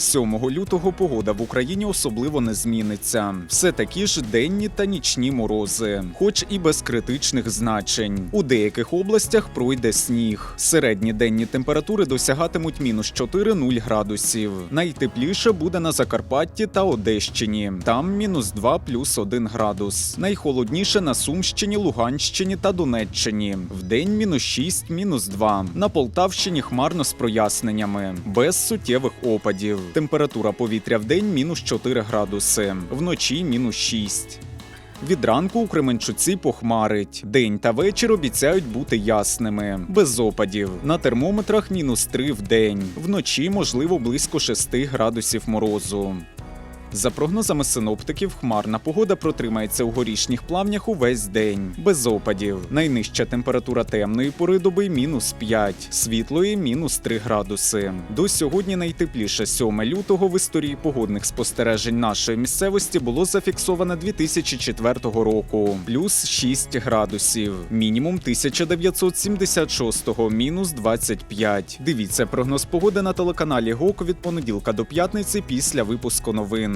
7 лютого погода в Україні особливо не зміниться. Все такі ж денні та нічні морози, хоч і без критичних значень. У деяких областях пройде сніг. Середні денні температури досягатимуть мінус 4-0 градусів. Найтепліше буде на Закарпатті та Одещині. Там мінус 2 плюс 1 градус. Найхолодніше на Сумщині, Луганщині та Донеччині. Вдень мінус 6, мінус 2. На Полтавщині хмарно з проясненнями, без суттєвих опадів. Температура повітря в день мінус 4 градуси, вночі мінус 6. Від ранку у Кременчуці похмарить. День та вечір обіцяють бути ясними, без опадів. На термометрах мінус 3 в день. Вночі, можливо, близько 6 градусів морозу. За прогнозами синоптиків, хмарна погода протримається у горішніх плавнях увесь день, без опадів. Найнижча температура темної пори доби мінус 5, світлої мінус 3 градуси. До сьогодні найтепліше 7 лютого в історії погодних спостережень нашої місцевості було зафіксовано 2004 року, плюс 6 градусів, мінімум 1976, мінус 25. Дивіться прогноз погоди на телеканалі ГОК від понеділка до п'ятниці після випуску новин.